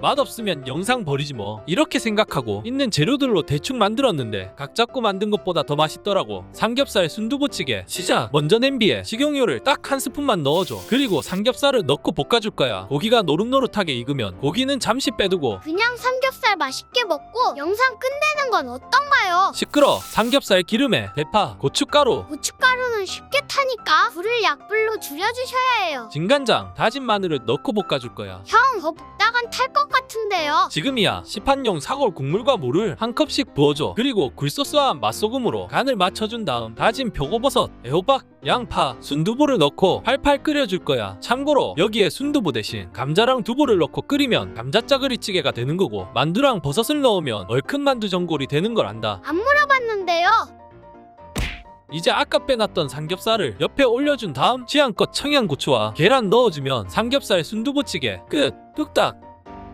맛없으면 영상 버리지 뭐. 이렇게 생각하고 있는 재료들로 대충 만들었는데 각 잡고 만든 것보다 더 맛있더라고. 삼겹살 순두부찌개 시작 먼저 냄비에 식용유를 딱 한 스푼만 넣어줘. 그리고 삼겹살을 넣고 볶아줄 거야. 고기가 노릇노릇하게 익으면 고기는 잠시 빼두고 그냥 삼겹살 맛있게 먹고 영상 끝내는 건 어떤가요? 시끄러. 삼겹살 기름에 대파 고춧가루. 고춧가루는 쉽게 타니까 불을 약불로 줄여주셔야 해요. 진간장 다진 마늘을 넣고 볶아줄 거야. 형, 더 볶다간 탈 것 같은데요. 지금이야 시판용 사골 국물과 물을 한 컵씩 부어줘 그리고 굴소스와 맛소금으로 간을 맞춰준 다음 다진 표고버섯, 애호박, 양파, 순두부를 넣고 팔팔 끓여줄 거야 참고로 여기에 순두부 대신 감자랑 두부를 넣고 끓이면 감자짜그리찌개가 되는 거고 만두랑 버섯을 넣으면 얼큰 만두 전골이 되는 걸 안다 안 물어봤는데요. 이제 아까 빼놨던 삼겹살을 옆에 올려준 다음 취향껏 청양고추와 계란 넣어주면 삼겹살 순두부찌개 끝. 뚝딱